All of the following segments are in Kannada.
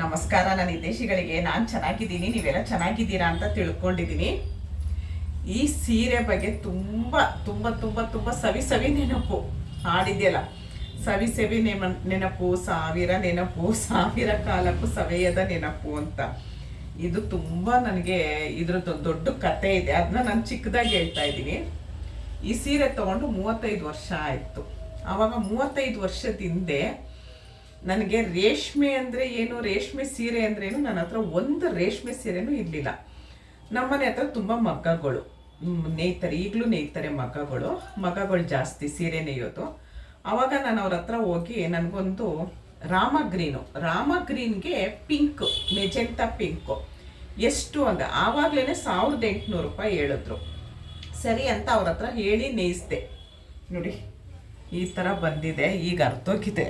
ನಮಸ್ಕಾರ, ನನ್ನ ವಿದೇಶಿಗಳಿಗೆ ನಾನು ಚೆನ್ನಾಗಿದ್ದೀನಿ, ನೀವೆಲ್ಲ ಚೆನ್ನಾಗಿದ್ದೀರಾ ಅಂತ ತಿಳ್ಕೊಂಡಿದ್ದೀನಿ. ಈ ಸೀರೆ ಬಗ್ಗೆ ತುಂಬ ತುಂಬ ತುಂಬ ತುಂಬ ಸವಿ ಸವಿ ನೆನಪು ಹಾಡಿದ್ಯಲ್ಲ ಸವಿ ಸವಿ ನೆಮ, ನೆನಪು, ಸಾವಿರ ನೆನಪು, ಸಾವಿರ ಕಾಲಕ್ಕೂ ಸವೆಯದ ನೆನಪು ಅಂತ. ಇದು ತುಂಬ ನನಗೆ ಇದ್ರದ್ದು ದೊಡ್ಡ ಕತೆ ಇದೆ. ಅದನ್ನ ನಾನು ಚಿಕ್ಕದಾಗಿ ಹೇಳ್ತಾ ಇದ್ದೀನಿ. ಈ ಸೀರೆ ತಗೊಂಡು ಮೂವತ್ತೈದು ವರ್ಷ ಆಯಿತು. ಆವಾಗ ಮೂವತ್ತೈದು ವರ್ಷದ ಹಿಂದೆ ನನಗೆ ರೇಷ್ಮೆ ಅಂದರೆ ಏನು, ರೇಷ್ಮೆ ಸೀರೆ ಅಂದ್ರೆ ಏನು, ನನ್ನ ಹತ್ರ ಒಂದು ರೇಷ್ಮೆ ಸೀರೆನೂ ಇರಲಿಲ್ಲ. ನಮ್ಮನೆ ಹತ್ರ ತುಂಬ ಮಗ್ಗಗಳು. ನೇಯ್ತಾರೆ, ಈಗಲೂ ನೇಯ್ತಾರೆ ಮಗ್ಗಗಳು. ಮಗ್ಗಗಳು ಜಾಸ್ತಿ ಸೀರೆ ನೇಯೋದು. ಆವಾಗ ನಾನು ಅವ್ರ ಹತ್ರ ಹೋಗಿ ನನಗೊಂದು ರಾಮ ಗ್ರೀನು. ರಾಮ ಗ್ರೀನ್ಗೆ ಪಿಂಕ್, ಮೆಜೆಂಟ ಪಿಂಕು. ಎಷ್ಟು ಅಂದ ಆವಾಗಲೇ ಸಾವಿರದ ಎಂಟುನೂರು ರೂಪಾಯಿ ಹೇಳಿದ್ರು. ಸರಿ ಅಂತ ಅವ್ರ ಹತ್ರ ಹೇಳಿ ನೇಯಿಸ್ದೆ. ನೋಡಿ, ಈ ಥರ ಬಂದಿದೆ, ಈಗ ಅರ್ಥೋಗಿದೆ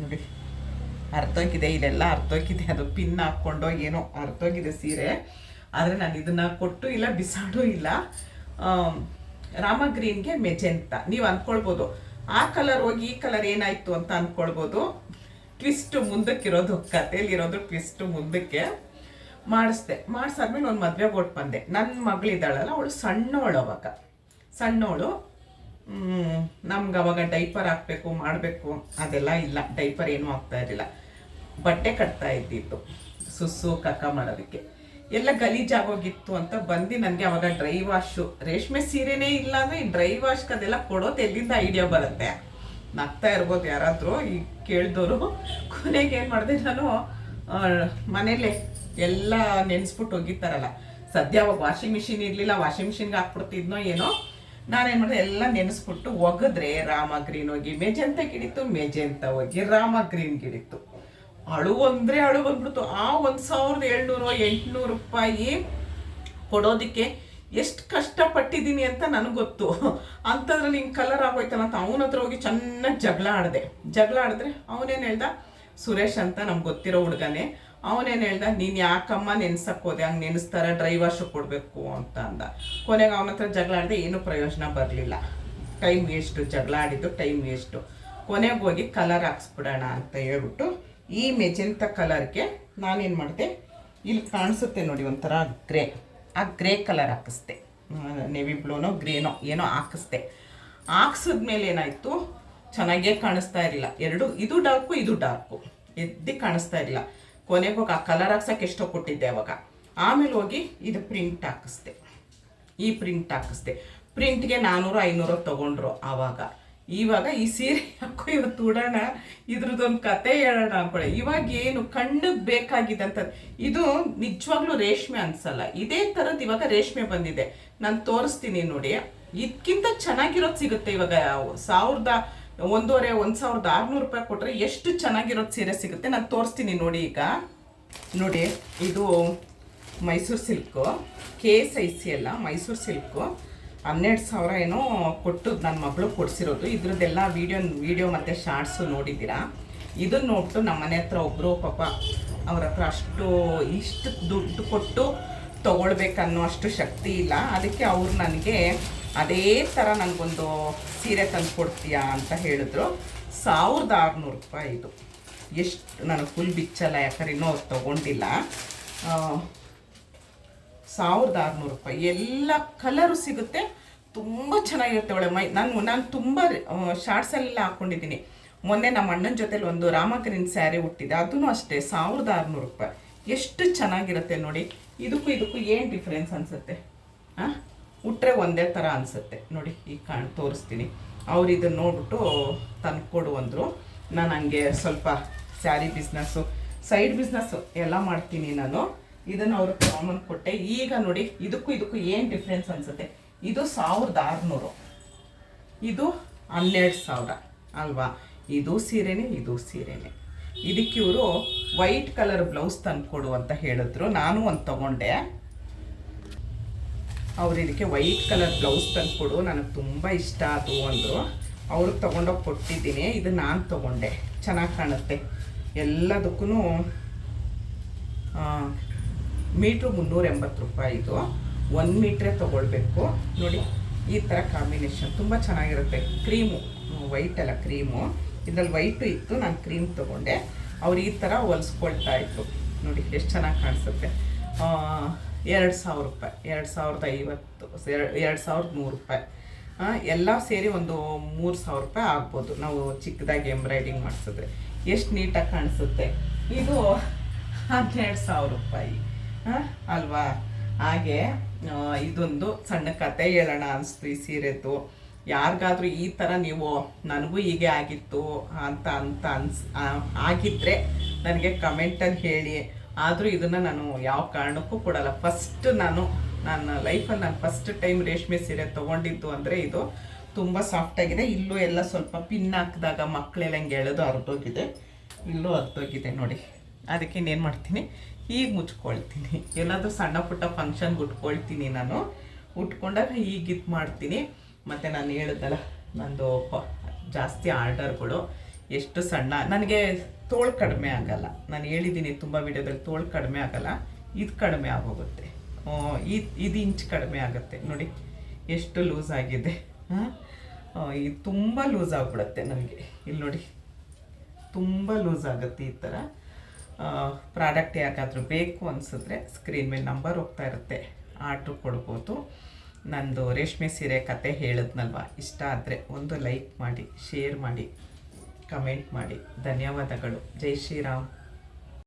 ನೋಡಿ. ಅರ್ಥೋಗಿದೆ ಇದೆಲ್ಲ ಅರ್ಥೋಗಿದೆ ಅದು ಪಿನ್ ಹಾಕ್ಕೊಂಡೋ ಏನೋ ಅರ್ಥೋಗಿದೆ ಸೀರೆ. ಆದರೆ ನಾನು ಇದನ್ನ ಕೊಟ್ಟು ಇಲ್ಲ, ಬಿಸಾಡೂ ಇಲ್ಲ. ರಾಮ ಗ್ರೀನ್ಗೆ ಮೆಜೆಂತ ನೀವು ಅಂದ್ಕೊಳ್ಬೋದು ಆ ಕಲರ್ ಹೋಗಿ ಈ ಕಲರ್ ಏನಾಯ್ತು ಅಂತ ಅಂದ್ಕೊಳ್ಬೋದು ಟ್ವಿಸ್ಟ್ ಮುಂದಕ್ಕಿರೋದು ಕಥೆಯಲ್ಲಿರೋದು ಟ್ವಿಸ್ಟ್ ಮುಂದಕ್ಕೆ ಮಾಡಿಸ್ದೆ. ಮಾಡಿಸಾದ್ಮೇಲೆ ಒಂದು ಮದುವೆ ಕೊಟ್ಟು ಬಂದೆ. ನನ್ನ ಮಗಳಿದ್ದಾಳಲ್ಲ, ಅವಳು ಸಣ್ಣವಳು ಅವಾಗ. ಸಣ್ಣವಳು. ನಮ್ಗೆ ಅವಾಗ ಡೈಪರ್ ಹಾಕ್ಬೇಕು, ಮಾಡಬೇಕು, ಅದೆಲ್ಲ ಇಲ್ಲ. ಡೈಪರ್ ಏನೂ ಆಗ್ತಾ ಇರಲಿಲ್ಲ. ಬಟ್ಟೆ ಕಟ್ತಾ ಇದ್ದಿತ್ತು ಸುಸ್ಸು ಕಕ್ಕ ಮಾಡೋದಕ್ಕೆ. ಎಲ್ಲ ಗಲೀಜಾಗೋಗಿತ್ತು ಅಂತ ಬಂದು ನನಗೆ ಅವಾಗ ಡ್ರೈ ವಾಶು ರೇಷ್ಮೆ ಸೀರೆನೇ ಇಲ್ಲ ಅಂದರೆ ಈ ಡ್ರೈ ವಾಶ್ಗೆ ಅದೆಲ್ಲ ಕೊಡೋದು ಎಲ್ಲಿಂದ ಐಡಿಯಾ ಬರುತ್ತೆ? ನಗ್ತಾ ಇರ್ಬೋದು ಯಾರಾದರೂ. ಈಗ ಕೇಳಿದವರು ಕೊನೆಗೆ ಏನು ಮಾಡಿದೆ ನಾನು ಮನೇಲೆ ಎಲ್ಲ ನೆನೆಸ್ಬಿಟ್ಟು ಹೋಗಿತ್ತಾರಲ್ಲ ಸದ್ಯ ಅವಾಗ ವಾಷಿಂಗ್ ಮಿಷಿನ್ ಇರಲಿಲ್ಲ. ವಾಷಿಂಗ್ ಮಿಷಿನ್ಗೆ ಹಾಕ್ಬಿಡ್ತಿದ್ನೋ ಏನೋ. ನಾನೇನು ಮಾಡಿದೆ ಎಲ್ಲ ನೆನೆಸ್ಬಿಟ್ಟು ಒಗೆದ್ರೆ ರಾಮ ಗ್ರೀನ್ ಹೋಗಿ, ಮೆಜೆಂತ ಗಿಡಿತು, ಮೆಜೆಂತ ಹೋಗಿ ರಾಮ ಗ್ರೀನ್ ಗಿಡಿತ್ತು ಅಳು ಅಂದರೆ ಅಳು ಬಂದ್ಬಿಡ್ತು. ಆ ಒಂದು ಸಾವಿರದ ಏಳ್ನೂರು, ಎಂಟುನೂರು ರೂಪಾಯಿ ಕೊಡೋದಕ್ಕೆ ಎಷ್ಟು ಕಷ್ಟಪಟ್ಟಿದ್ದೀನಿ ಅಂತ ನನಗೆ ಗೊತ್ತು. ಅಂಥದ್ರಲ್ಲಿ ಹಿಂಗೆ ಕಲರ್ ಆಗೋಯ್ತಲ್ಲ ಅಂತ ಅವನ ಹತ್ರ ಹೋಗಿ ಚೆನ್ನಾಗಿ ಜಗಳ ಆಡಿದೆ. ಜಗಳ ಆಡಿದ್ರೆ ಅವನೇನು ಹೇಳ್ದ, ಸುರೇಶ್ ಅಂತ ನಮ್ಗೆ ಗೊತ್ತಿರೋ ಹುಡುಗನೇ ಅವನೇನು ಹೇಳ್ದ, ನೀನು ಯಾಕಮ್ಮ ನೆನ್ಸಕ್ಕೆ ಹೋದೆ? ಹಂಗೆ ನೆನೆಸ್ತಾರೆ ಡ್ರೈ ಕೊಡ್ಬೇಕು ಕೊಡಬೇಕು ಅಂತ ಅಂದ. ಕೊನೆಗೆ ಅವನ ಹತ್ರ ಜಗಳ ಏನೂ ಪ್ರಯೋಜನ ಬರಲಿಲ್ಲ. ಟೈಮ್ ವೇಸ್ಟು ಜಗಳ ಆಡಿದ್ದು ಟೈಮ್ ವೇಸ್ಟು ಕೊನೆಗೆ ಹೋಗಿ ಕಲರ್ ಹಾಕ್ಸ್ಬಿಡೋಣ ಅಂತ ಹೇಳ್ಬಿಟ್ಟು, ಈ ಮೆಜೆಂತ ಕಲರ್ಗೆ ನಾನೇನು ಮಾಡಿದೆ? ಇಲ್ಲಿ ಕಾಣಿಸುತ್ತೆ ನೋಡಿ ಒಂಥರ ಗ್ರೇ, ಆ ಗ್ರೇ ಕಲರ್ ಹಾಕಿಸ್ದೆ. ನೆವಿ ಬ್ಲೂನೋ ಗ್ರೇನೋ ಏನೋ ಹಾಕಿಸ್ದೆ. ಹಾಕ್ಸಿದ್ಮೇಲೆ ಏನಾಯಿತು? ಚೆನ್ನಾಗೇ ಕಾಣಿಸ್ತಾ ಇರಲಿಲ್ಲ. ಎರಡು, ಇದು ಡಾರ್ಕು ಇದು ಡಾರ್ಕು ಎದ್ದಿ ಕಾಣಿಸ್ತಾ ಇರಲಿಲ್ಲ. ಕೊನೆಗೆ ಆ ಕಲರ್ ಹಾಕ್ಸಕ್ಕೆ ಎಷ್ಟೋ ಕೊಟ್ಟಿದ್ದೆ ಅವಾಗ. ಆಮೇಲೆ ಹೋಗಿ ಇದು ಪ್ರಿಂಟ್ ಹಾಕಿಸ್ದೆ. ಈ ಪ್ರಿಂಟ್ ಹಾಕಿಸ್ದೆ. ಪ್ರಿಂಟ್ಗೆ ನಾನ್ನೂರು ಐನೂರು ತಗೊಂಡ್ರು ಆವಾಗ ಇವಾಗ ಈ ಸೀರೆ ಹಾಕೋ ಇವತ್ತು ಉಡೋಣ, ಇದ್ರದ್ದೊಂದು ಕತೆ ಹೇಳೋಣ ಅನ್ಕೊಳ್ಳಿ. ಇವಾಗ ಏನು ಕಣ್ಣಿಗೆ ಬೇಕಾಗಿದ್ದಂಥದ್ದು ಇದು ನಿಜವಾಗ್ಲೂ ರೇಷ್ಮೆ ಅನ್ಸಲ್ಲ. ಇದೇ ಥರದ್ದು ಇವಾಗ ರೇಷ್ಮೆ ಬಂದಿದೆ. ನಾನು ತೋರಿಸ್ತೀನಿ ನೋಡಿ. ಇದಕ್ಕಿಂತ ಚೆನ್ನಾಗಿರೋದು ಸಿಗುತ್ತೆ ಇವಾಗ. ಸಾವಿರದ ಒಂದೂವರೆ, ಒಂದು ಸಾವಿರದ ಆರುನೂರು ರೂಪಾಯಿ ಕೊಟ್ಟರೆ ಎಷ್ಟು ಚೆನ್ನಾಗಿರೋದು ಸೀರೆ ಸಿಗುತ್ತೆ? ನಾನು ತೋರಿಸ್ತೀನಿ ನೋಡಿ ಈಗ. ನೋಡಿ, ಇದು Mysuru silk. K S I C ಅಲ್ಲ, ಮೈಸೂರು ಸಿಲ್ಕು. ಹನ್ನೆರಡು ಸಾವಿರ ಏನೋ ಕೊಟ್ಟು ನನ್ನ ಮಗಳು ಕೊಡಿಸಿರೋದು. ಇದ್ರದ್ದೆಲ್ಲ ವೀಡಿಯೋ ವೀಡಿಯೋ ಮತ್ತು ಶಾರ್ಟ್ಸು ನೋಡಿದ್ದೀರಾ? ಇದನ್ನ ನೋಡ್ಬಿಟ್ಟು ನಮ್ಮ ಮನೆ ಹತ್ರ ಒಬ್ಬರು ಪಾಪ ಅವ್ರ ಹತ್ರ ಅಷ್ಟು ಇಷ್ಟು ದುಡ್ಡು ಕೊಟ್ಟು ತೊಗೊಳ್ಬೇಕನ್ನೋ ಅಷ್ಟು ಶಕ್ತಿ ಇಲ್ಲ. ಅದಕ್ಕೆ ಅವ್ರು ನನಗೆ ಅದೇ ಥರ ನನಗೊಂದು ಸೀರೆ ತಂದು ಕೊಡ್ತೀಯಾ ಅಂತ ಹೇಳಿದ್ರು. ಸಾವಿರದ ಆರುನೂರು ರೂಪಾಯಿ ಇದು. ಎಷ್ಟು ನನಗೆ ಫುಲ್ ಬಿಚ್ಚಲ್ಲ, ಯಾಕಂದ್ರೆ ಇನ್ನೂ ಅವ್ರು ತೊಗೊಂಡಿಲ್ಲ. ಸಾವಿರದ ಆರುನೂರು ರೂಪಾಯಿ. ಎಲ್ಲ ಕಲರು ಸಿಗುತ್ತೆ. ತುಂಬ ಚೆನ್ನಾಗಿರುತ್ತೆ ಒಳ್ಳೆ ಮೈ ನಾನು ನಾನು ತುಂಬ ಶಾರ್ಟ್ಸಲ್ಲೆಲ್ಲ ಹಾಕ್ಕೊಂಡಿದ್ದೀನಿ ಮೊನ್ನೆ ನಮ್ಮ ಅಣ್ಣನ ಜೊತೆಲಿ ಒಂದು ರಾಮಕರಿನ್ ಸ್ಯಾರಿ ಹುಟ್ಟಿದೆ ಅದೂ ಅಷ್ಟೇ, ಸಾವಿರದ ಆರುನೂರು ರೂಪಾಯಿ. ಎಷ್ಟು ಚೆನ್ನಾಗಿರುತ್ತೆ ನೋಡಿ. ಇದಕ್ಕೂ ಇದಕ್ಕೂ ಏನು ಡಿಫ್ರೆನ್ಸ್ ಅನಿಸುತ್ತೆ? ಹಾಂ ಹುಟ್ಟರೆ ಒಂದೇ ಥರ ಅನಿಸುತ್ತೆ. ನೋಡಿ ಈಗ ಕಾಣ್, ತೋರಿಸ್ತೀನಿ. ಅವ್ರು ಇದನ್ನು ನೋಡ್ಬಿಟ್ಟು ತಂದು ಕೊಡು ಅಂದರು. ನಾನು ಹಂಗೆ ಸ್ವಲ್ಪ ಸ್ಯಾರಿ ಬಿಸ್ನೆಸ್ಸು ಸೈಡ್ ಬಿಸ್ನೆಸ್ಸು ಎಲ್ಲ ಮಾಡ್ತೀನಿ ನಾನು. ಇದನ್ನು ಅವರು ಕಾಮನ್ ಕೊಟ್ಟೆ. ಈಗ ನೋಡಿ, ಇದಕ್ಕೂ ಇದಕ್ಕೂ ಏನು ಡಿಫ್ರೆನ್ಸ್ ಅನಿಸುತ್ತೆ? ಇದು ಸಾವಿರದ ಆರುನೂರು. ಇದು ಹನ್ನೆರಡು ಸಾವಿರ. ಅಲ್ವಾ? ಇದು ಸೀರೆನೇ ಇದು ಸೀರೆನೇ. ಇದಕ್ಕೆ ಇವರು ವೈಟ್ ಕಲರ್ ಬ್ಲೌಸ್ ತಂದುಕೊಡು ಅಂತ ಹೇಳಿದ್ರು. ನಾನು ಒಂದು ತಗೊಂಡೆ. ಅವ್ರು ಇದಕ್ಕೆ ವೈಟ್ ಕಲರ್ ಬ್ಲೌಸ್ ತಂದುಕೊಡು ನನಗೆ ತುಂಬ ಇಷ್ಟ ಅದು ಅಂದರು. ಅವ್ರಿಗೆ ತೊಗೊಂಡೋಗಿ ಕೊಟ್ಟಿದ್ದೀನಿ, ಇದು ನಾನು ತೊಗೊಂಡೆ. ಚೆನ್ನಾಗಿ ಕಾಣುತ್ತೆ. ಎಲ್ಲದಕ್ಕೂ ಮೀಟ್ರು ಮುನ್ನೂರ ಎಂಬತ್ತು ರೂಪಾಯಿ ಇದು. ಒಂದು ಮೀಟ್ರೇ ತೊಗೊಳ್ಬೇಕು. ನೋಡಿ, ಈ ಥರ ಕಾಂಬಿನೇಷನ್ ತುಂಬ ಚೆನ್ನಾಗಿರುತ್ತೆ. ಕ್ರೀಮು, ವೈಟ್ ಅಲ್ಲ, ಕ್ರೀಮು. ಇದರಲ್ಲಿ ವೈಟು ಇತ್ತು, ನಾನು ಕ್ರೀಮ್ ತೊಗೊಂಡೆ. ಅವ್ರು ಈ ಥರ ಹೊಲಿಸ್ಕೊಳ್ತಾ ಇತ್ತು ನೋಡಿ, ಎಷ್ಟು ಚೆನ್ನಾಗಿ ಕಾಣಿಸುತ್ತೆ. ಎರಡು ಸಾವಿರ ರೂಪಾಯಿ, ಎರಡು ಸಾವಿರದ ಐವತ್ತು, ಎರಡು ಸಾವಿರದ ನೂರು ರೂಪಾಯಿ. ಎಲ್ಲ ಸೇರಿ ಒಂದು ಮೂರು ಸಾವಿರ ರೂಪಾಯಿ ಆಗ್ಬೋದು. ನಾವು ಚಿಕ್ಕದಾಗಿ ಎಂಬ್ರಾಯ್ಡಿಂಗ್ ಮಾಡಿಸಿದ್ರೆ. ಎಷ್ಟು ನೀಟಾಗಿ ಕಾಣಿಸುತ್ತೆ. ಇದು ಹನ್ನೆರಡು ಸಾವಿರ ರೂಪಾಯಿ. ಅಲ್ವಾ? ಹಾಗೆ ಇದೊಂದು ಸಣ್ಣ ಕತೆ ಹೇಳೋಣ ಅನಿಸ್ತು ಈ ಸೀರೆದು. ಯಾರಿಗಾದ್ರೂ ಈ ಥರ ನೀವು, ನನಗೂ ಹೀಗೆ ಆಗಿತ್ತು ಅಂತ ಅಂತ ಅನ್ಸ್ ಆಗಿದ್ದರೆ ನನಗೆ ಕಮೆಂಟಲ್ಲಿ ಹೇಳಿ. ಆದರೂ ಇದನ್ನು ನಾನು ಯಾವ ಕಾರಣಕ್ಕೂ ಕೊಡಲ್ಲ. ಫಸ್ಟ್ ನಾನು, ನನ್ನ ಲೈಫಲ್ಲಿ ನಾನು ಫಸ್ಟ್ ಟೈಮ್ ರೇಷ್ಮೆ ಸೀರೆ ತೊಗೊಂಡಿದ್ದು ಅಂದರೆ ಇದು ತುಂಬ ಸಾಫ್ಟಾಗಿದೆ ಇಲ್ಲೂ ಎಲ್ಲ ಸ್ವಲ್ಪ ಪಿನ್ ಹಾಕಿದಾಗ ಮಕ್ಕಳೆಲ್ಲ ಹಿಂಗೆ ಎಳೆದು ಹರಿದೋಗಿದೆ. ಇಲ್ಲೂ ಹರಿದೋಗಿದೆ ನೋಡಿ. ಅದಕ್ಕೆ ಇನ್ನೇನು ಮಾಡ್ತೀನಿ? ಹೀಗೆ ಮುಚ್ಕೊಳ್ತೀನಿ. ಏನಾದರೂ ಸಣ್ಣ ಪುಟ್ಟ ಫಂಕ್ಷನ್ಗೆ ಉಟ್ಕೊಳ್ತೀನಿ ನಾನು. ಉಟ್ಕೊಂಡಾಗ ಹೀಗೆ ಇದು ಮಾಡ್ತೀನಿ. ಮತ್ತು ನಾನು ಹೇಳಿದ್ದಲ್ಲ ನಂದು ಜಾಸ್ತಿ ಆರ್ಡರ್ಗಳು ಎಷ್ಟು ಸಣ್ಣ, ನನಗೆ ತೋಳು ಕಡಿಮೆ ಆಗಲ್ಲ. ನಾನು ಹೇಳಿದ್ದೀನಿ ತುಂಬ ವಿಡಿಯೋದಲ್ಲಿ ತೋಳು ಕಡಿಮೆ ಆಗಲ್ಲ. ಇದು ಕಡಿಮೆ ಆಗೋಗುತ್ತೆ. ಇದು ಇದ್, ಇದು ಇಂಚ್ ಕಡಿಮೆ ಆಗುತ್ತೆ. ನೋಡಿ, ಎಷ್ಟು ಲೂಸ್ ಆಗಿದೆ. ಹಾಂ? ಇದು ತುಂಬ ಲೂಸ್ ಆಗಿಬಿಡುತ್ತೆ ನನಗೆ. ಇಲ್ಲಿ ನೋಡಿ, ತುಂಬ ಲೂಸ್ ಆಗುತ್ತೆ ಈ ಥರ. ಪ್ರಾಡಕ್ಟ್ ಯಾಕಾದರೂ ಬೇಕು ಅನಿಸಿದ್ರೆ ಸ್ಕ್ರೀನ್ ಮೇಲೆ ನಂಬರ್ ಹೋಗ್ತಾ ಇರುತ್ತೆ. ಆರ್ಡ್ರ್ ಕೊಡ್ಬೋದು. ನಂದು ರೇಷ್ಮೆ ಸೀರೆ ಕತೆ ಹೇಳಿದ್ನಲ್ವ? ಇಷ್ಟ ಆದರೆ ಒಂದು ಲೈಕ್ ಮಾಡಿ ಶೇರ್ ಮಾಡಿ ಕಮೆಂಟ್ ಮಾಡಿ. ಧನ್ಯವಾದಗಳು. ಜೈ ಶ್ರೀರಾಮ್.